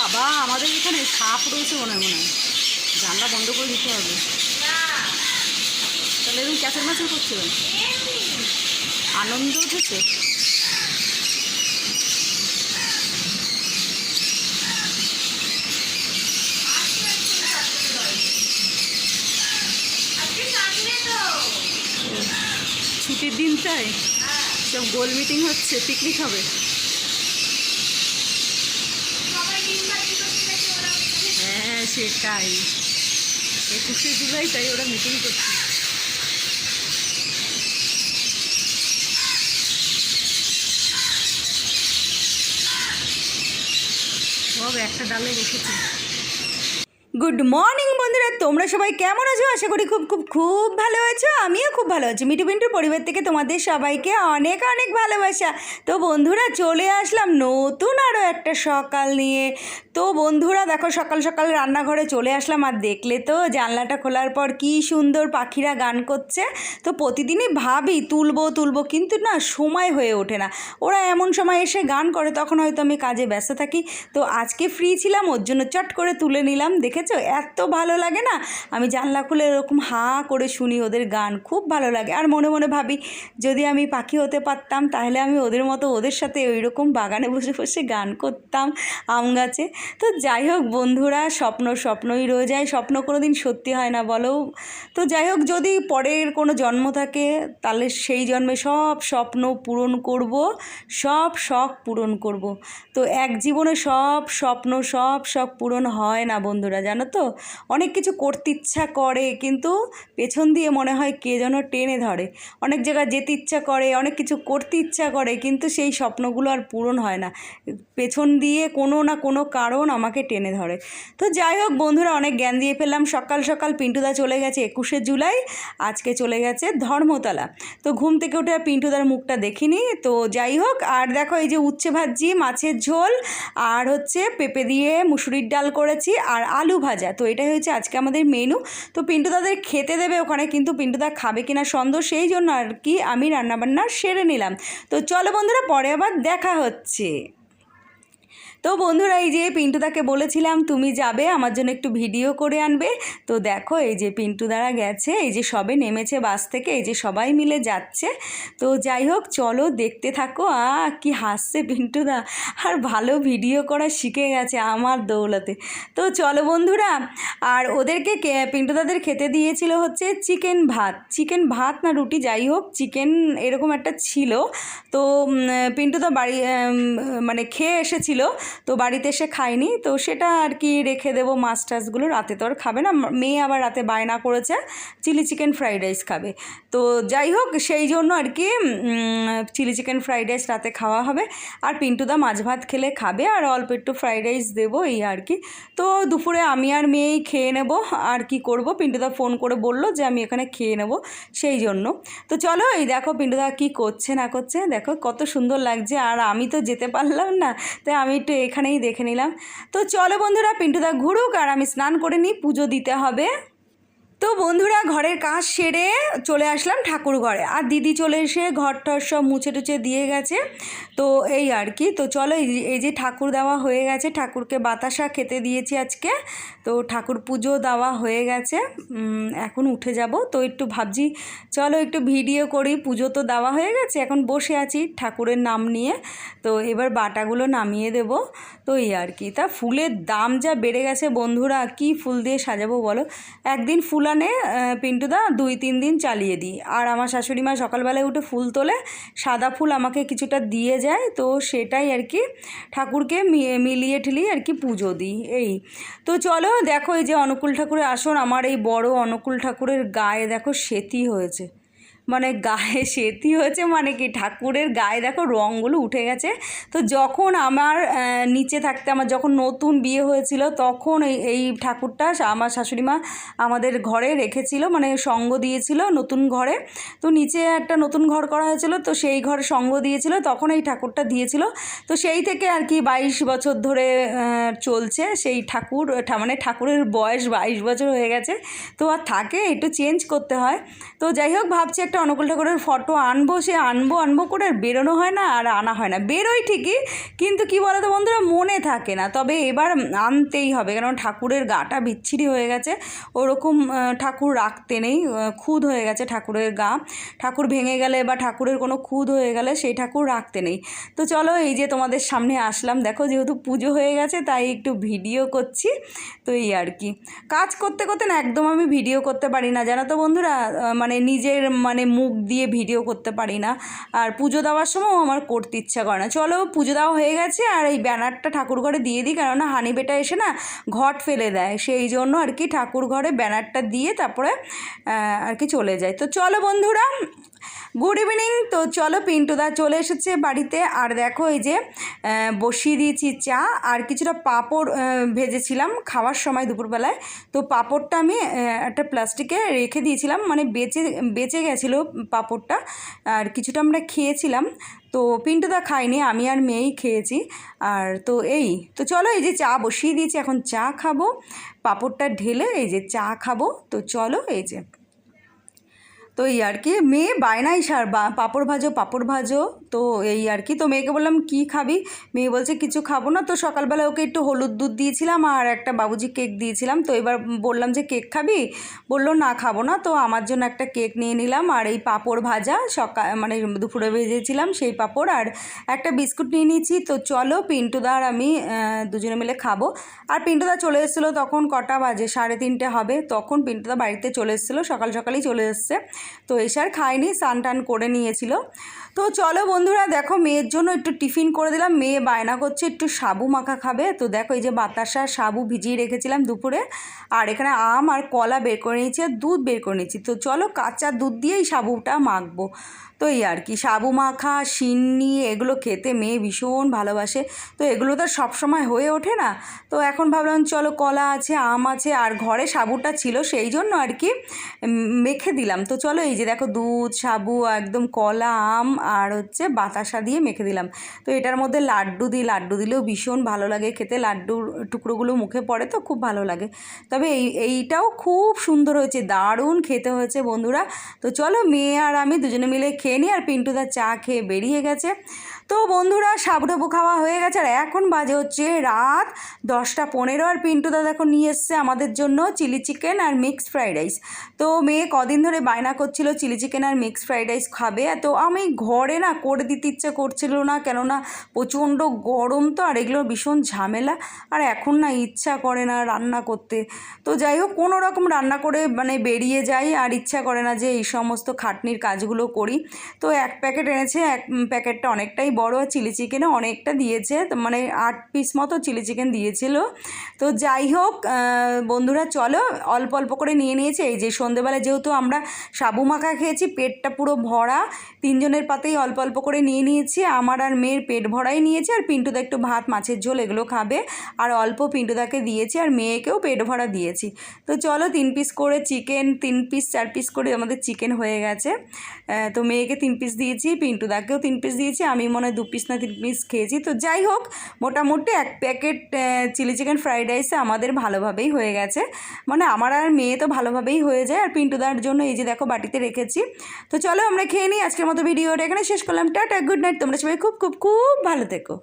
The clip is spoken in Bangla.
বাবা, আমাদের এখানে সাপ রয়েছে মনে মনে জানলা বন্ধ করে দিতে হবে। তাহলে এরকম ক্যাসেল ম্যাচেল করছে? আনন্দ উঠেছে ছুটির দিনটায় সব গোল মিটিং হচ্ছে, পিকনিক হবে হ্যাঁ সেটাই একুশে জুলাই তাই ওরা মিটিং করছে। সব একটা ডালে রেখেছে গুড মর্নিং বন্ধুরা, তোমরা সবাই কেমন আছো? আশা করি খুব খুব খুব ভালো আছো। আমিও খুব ভালো আছি। মিটু পিন্টুর পরিবার থেকে তোমাদের সবাইকে অনেক অনেক ভালোবাসা। তো বন্ধুরা, চলে আসলাম নতুন আরও একটা সকাল নিয়ে। তো বন্ধুরা, দেখো সকাল সকাল রান্নাঘরে চলে আসলাম। আর দেখলে তো, জানলাটা খোলার পর কি সুন্দর পাখিরা গান করছে। তো প্রতিদিনই ভাবি, তুলবো তুলবো, কিন্তু না, সময় হয়ে ওঠে না। ওরা এমন সময় এসে গান করে, তখন হয়তো আমি কাজে ব্যস্ত থাকি। তো আজকে ফ্রি ছিলাম, ওর জন্য চট করে তুলে নিলাম। দেখেছ? এত ভালো লাগে না? আমি জানলা খুলে এরকম হাঁ করে শুনি ওদের গান, খুব ভালো লাগে। আর মনে মনে ভাবি, যদি আমি পাখি হতে পারতাম, তাহলে আমি ওদের মতো ওদের সাথে ওই রকম বাগানে বসে বসে গান করতাম আম গাছে। তো যাই হোক বন্ধুরা, স্বপ্ন স্বপ্নই রয়ে যায়। স্বপ্ন কোনো দিন সত্যি হয় না বলো। তো যাই হোক, যদি পরের কোনো জন্ম থাকে, তাহলে সেই জন্মে সব স্বপ্ন পূরণ করব, সব শখ পূরণ করব। তো এক জীবনে সব স্বপ্ন, সব শখ পূরণ হয় না বন্ধুরা, জানো তো? অনেক কিছু করতে ইচ্ছা করে, কিন্তু পেছন দিয়ে মনে হয় কে যেন টেনে ধরে। অনেক জায়গায় যেতে ইচ্ছা করে, অনেক কিছু করতে ইচ্ছা করে, কিন্তু সেই স্বপ্নগুলো আর পূরণ হয় না। পেছন দিয়ে কোনো না কোনো কারণ আমাকে টেনে ধরে। তো যাই হোক বন্ধুরা, অনেক জ্ঞান দিয়ে ফেললাম। সকাল সকাল পিন্টুদা চলে গেছে একুশে জুলাই, আজকে চলে গেছে ধর্মতলা। তো ঘুম থেকে উঠে পিন্টুদার মুখটা দেখিনি। তো যাই হোক, আর দেখো এই যে উচ্ছে ভাজি মাছের ঝোল, আর হচ্ছে পেঁপে দিয়ে মুসুরির ডাল করেছি, আর আলু ভাজা। তো এটাই হচ্ছে আজকে আমাদের মেনু। তো পিন্টু পিন্টুদাদের খেতে দেবে ওখানে, কিন্তু পিন্টুদা খাবে কিনা সন্দেহ, সেই জন্য আর কি আমি রান্নাবান্না সেরে নিলাম। তো চলো বন্ধুরা, পরে আবার দেখা হচ্ছে। তো বন্ধুরা, এই যে পিন্টুদাকে বলেছিলাম, তুমি যাবে, আমার জন্য একটু ভিডিও করে আনবে। তো দেখো, এই যে পিন্টু পিন্টুদারা গেছে, এই যে সবে নেমেছে বাস থেকে, এই যে সবাই মিলে যাচ্ছে। তো যাই হোক, চলো দেখতে থাকো। আ, কি হাসছে পিন্টুদা আর ভালো ভিডিও করা শিখে গেছে আমার দৌলতে। তো চলো বন্ধুরা, আর ওদেরকে পিন্টুদাদের খেতে দিয়েছিল হচ্ছে চিকেন ভাত। চিকেন ভাত না রুটি, যাই হোক, চিকেন এরকম একটা ছিল। তো পিন্টুদা বাড়ি মানে খেয়ে এসেছিল। তো বাড়িতে এসে খায়নি তো সেটা আর কি রেখে দেবো মাছ টাছগুলো রাতে তো আর খাবে না। মেয়ে আবার রাতে বায়না করেছে, চিলি চিকেন ফ্রাইড রাইস খাবে। তো যাই হোক, সেই জন্য আর কি চিলি চিকেন ফ্রাইড রাইস রাতে খাওয়া হবে। আর পিন্টুদা মাছ ভাত খেলে খাবে, আর অল্প একটু ফ্রাইড রাইস দেবো, এই আর কি। তো দুপুরে আমি আর মেয়েই খেয়ে নেব। আর কি করব? পিন্টুদা ফোন করে বলল যে আমি এখানে খেয়ে নেব, সেই জন্য। তো চলো, এই দেখো পিন্টুদা কি করছে না করছে। দেখো কত সুন্দর লাগছে। আর আমি তো যেতে পারলাম না। তাই আমি একটু এখানেই দেখে নিলাম। তো চলো বন্ধুরা, পিন্টুদা ঘুরুক আর আমি স্নান করে নিই, পুজো দিতে হবে। তো বন্ধুরা, ঘরের কাজ সেরে চলে আসলাম ঠাকুর ঘরে। আর দিদি চলে এসে ঘর টর সব মুছে টুছে দিয়ে গেছে। তো এই আর কি, তো চলো এই যে- ঠাকুর দেওয়া হয়ে গেছে, ঠাকুরকে বাতাসা খেতে দিয়েছি আজকে। তো ঠাকুর পুজো দেওয়া হয়ে গেছে। এখন উঠে যাব। তো একটু ভাবছি, চলো একটু ভিডিও করি, পুজো তো দেওয়া হয়ে গেছে, এখন বসে আছি ঠাকুরের নাম নিয়ে। তো এবার বাটাগুলো নামিয়ে দেব। তো এই আর কি, তা ফুলের দাম যা বেড়ে গেছে বন্ধুরা, কি ফুল দিয়ে সাজাবো বলো? একদিন ফুল আহ, পিন্টুদা দুই তিন দিন চালিয়ে দিই। আর আমার শাশুড়ি মা সকালবেলায় উঠে ফুল তোলে সাদা ফুল আমাকে কিছুটা দিয়ে যায় তো সেটাই আর কি ঠাকুরকে মিলিয়ে ঠিলিয়ে আর কি পুজো দিই এই। তো চলো দেখো এই যে অনুকূল ঠাকুরের আসন আমার এই বড় অনুকূল ঠাকুরের গায়ে দেখো সেতি হয়েছে। মানে গায়ে সেতি হয়েছে মানে কি ঠাকুরের গায়ে দেখো রঙগুলো উঠে গেছে। তো যখন আমার নিচে থাকতে আমার যখন নতুন বিয়ে হয়েছিল, তখন এই এই ঠাকুরটা আমার শাশুড়ি মা আমাদের ঘরে রেখেছিল মানে সঙ্গ দিয়েছিল নতুন ঘরে। তো নিচে একটা নতুন ঘর করা হয়েছিল, তো সেই ঘরে সঙ্গ দিয়েছিল, তখন এই ঠাকুরটা দিয়েছিল। তো সেই থেকে আর কি বাইশ বছর ধরে চলছে, সেই ঠাকুর মানে ঠাকুরের বয়স বাইশ বছর হয়ে গেছে। তো আর থাকে, একটু চেঞ্জ করতে হয়। তো যাই হোক, ভাবছি একটা অনুকূল ঠাকুরের ফটো আনব, সে আনব আনব করে আর বেরোনো হয় না আর আনা হয় না। বেরোই ঠিকই, কিন্তু কি বলতো বন্ধুরা, মনে থাকে না। তবে এবার আনতেই হবে কারণ ঠাকুরের গাটা বিচ্ছিরি হয়ে গেছে। ওরকম ঠাকুর রাখতে নেই খুদ হয়ে গেছে ঠাকুরের গা। ঠাকুর ভেঙে গেলে বা ঠাকুরের কোনো খুদ হয়ে গেলে সেই ঠাকুর রাখতে নেই। তো চলো এই যে তোমাদের সামনে আসলাম। দেখো যেহেতু পুজো হয়ে গেছে, তাই একটু ভিডিও করছি। তো এই আর কি। কাজ করতে করতে না, একদম আমি ভিডিও করতে পারি না। জানো তো বন্ধুরা মানে নিজের মানে মুখ দিয়ে ভিডিও করতে পারি না। আর পুজো দেওয়ার সময়ও আমার করতে ইচ্ছা করে না। চলো পুজো দেওয়া হয়ে গেছে আর এই ব্যানারটা ঠাকুর ঘরে দিয়ে দিই, কেননা হানি বেটা এসে না ঘট ফেলে দেয়। সেই জন্য আর কি ঠাকুর ঘরে ব্যানারটা দিয়ে তারপরে আর কি চলে যায়। তো চলো বন্ধুরা গুড ইভিনিং তো চলো পিন্টুদা চলে এসেছে বাড়িতে। আর দেখো এই যে বসিয়ে দিয়েছি চা। আর কিছুটা পাঁপড় ভেজেছিলাম খাওয়ার সময় দুপুরবেলায়। তো পাঁপড়টা আমি একটা প্লাস্টিকে রেখে দিয়েছিলাম। মানে বেঁচে বেঁচে গেছিল পাঁপড়টা। আর কিছুটা আমরা খেয়েছিলাম। তো পিন্টুদা খাইনি আমি আর মেয়েই খেয়েছি। আর তো এই, তো চলো এই যে চা বসিয়ে দিয়েছি, এখন চা খাব। পাঁপড়টা ঢেলে এই যে চা খাব। তো চলো এই যে। তো এই আর কি, মেয়ে বায়নাই সার, বা পাঁপড় ভাজো পাঁপড় ভাজো। তো এই আর কি, তো মেয়েকে বললাম, কি খাবি? মেয়ে বলছে, কিছু খাব না। তো সকালবেলা ওকে একটু হলুদ দুধ দিয়েছিলাম আর একটা বাবুজি কেক দিয়েছিলাম। তো এবার বললাম যে, কেক খাবি? বলল, না, খাব না। তো আমার জন্য একটা কেক নিয়ে নিলাম আর এই পাঁপড় ভাজা, সকাল মানে দুপুরে ভেজেছিলাম সেই পাঁপড় আর একটা বিস্কুট নিয়ে নিয়েছি। তো চলো পিন্টুদা আর আমি দুজনে মিলে খাব। আর পিন্টুদা চলে এসেছিল তখন কটা বাজে? সাড়ে তিনটে হবে। তখন পিন্টুদা বাড়িতে চলে এসেছিল, সকাল সকালেই চলে এসছে। তো এসে আর খায়নি স্নান টান করে নিয়েছিল। তো চলো বন্ধুরা, দেখো মেয়ের জন্য একটু টিফিন করে দিলাম। মেয়ে বায়না করছে, একটু সাবু মাখা খাবে। তো দেখো এই যে বাতাসা, সাবু ভিজিয়ে রেখেছিলাম দুপুরে। আর এখানে আম আর কলা বের করে নিয়েছি আর দুধ বের করে নিয়েছি। তো চলো কাঁচা দুধ দিয়েই সাবুটা মাখবো। তো এই আর কি, সাবু মাখা, সিন্নি, এগুলো খেতে মেয়ে ভীষণ ভালোবাসে। তো এগুলো তো সবসময় হয়ে ওঠে না। তো এখন ভাবলাম, চলো কলা আছে, আম আছে, আর ঘরে সাবুটা ছিল, সেই জন্য আর কি মেখে দিলাম। তো চলো এই যে দেখো দুধ, সাবু, একদম কলা, আম আর হচ্ছে বাতাসা দিয়ে মেখে দিলাম। তো এটার মধ্যে লাড্ডু দিই, লাড্ডু দিলেও ভীষণ ভালো লাগে খেতে। লাড্ডুর টুকরোগুলো মুখে পড়ে তো খুব ভালো লাগে। তবে এই, এইটাও খুব সুন্দর হয়েছে, দারুণ খেতে হয়েছে বন্ধুরা। তো চলো মেয়ে আর আমি দুজনে মিলে খেয়ে নিই আর পিন্টুদার চা খেয়ে বেরিয়ে গেছে। তো বন্ধুরা সাবুটাবু খাওয়া হয়ে গেছে আর এখন বাজে হচ্ছে রাত দশটা পনেরো আর পিন্টু দাদা এখন নিয়ে এসছে আমাদের জন্য চিলি চিকেন আর মিক্সড ফ্রাইড রাইস। তো মেয়ে কদিন ধরে বায়না করছিল চিলি চিকেন আর মিক্সড ফ্রাইড রাইস খাবে। তো আমি ঘরে না করে দিতে ইচ্ছে করছিল না, কেননা প্রচণ্ড গরম তো আর এগুলো ভীষণ ঝামেলা আর এখন না ইচ্ছা করে না রান্না করতে। তো যাই হোক, কোনো রকম রান্না করে মানে বেরিয়ে যাই আর ইচ্ছা করে না যে এই সমস্ত খাটনির কাজগুলো করি। তো এক প্যাকেট এনেছে, এক প্যাকেটটা অনেকটাই বড় আর চিলি চিকেনে অনেকটা দিয়েছে মানে আট পিস মতো চিলি চিকেন দিয়েছিল। তো যাই হোক বন্ধুরা চলো, অল্প অল্প করে নিয়ে নিয়েছে। এই যে সন্ধেবেলা যেহেতু আমরা সাবু মাখা খেয়েছি, পেটটা পুরো ভরা, তিনজনের পাতেই অল্প অল্প করে নিয়ে নিয়েছি। আমার আর মেয়ের পেট ভরাই নিয়েছে, আর পিন্টুদা একটু ভাত, মাছের ঝোল এগুলো খাবে। আর অল্প পিন্টুদাকে দিয়েছি, আর মেয়েকেও পেট ভরা দিয়েছি। তো চলো, তিন পিস করে চিকেন, তিন পিস, চার পিস করে আমাদের চিকেন হয়ে গেছে। তো মেয়েকে তিন পিস দিয়েছি, পিন্টুদাকেও তিন পিস দিয়েছি, আমি মনে হয় দু পিস না তিন পিস খেয়েছি। তো যাই হোক, মোটামুটি এক প্যাকেট চিলি চিকেন ফ্রাইড রাইসে আমাদের ভালোভাবেই হয়ে গেছে। মানে আমার আর মেয়ে তো ভালোভাবেই হয়ে যায়। আর পিন্টুদার জন্য এই যে দেখো বাটিতে রেখেছি। তো চলো আমরা খেয়ে নিই আজকের মতো ভিডিওটা। এখানে শেষ করলাম। টাটা গুড নাইট তোমরা সবাই খুব খুব খুব ভালো থেকো।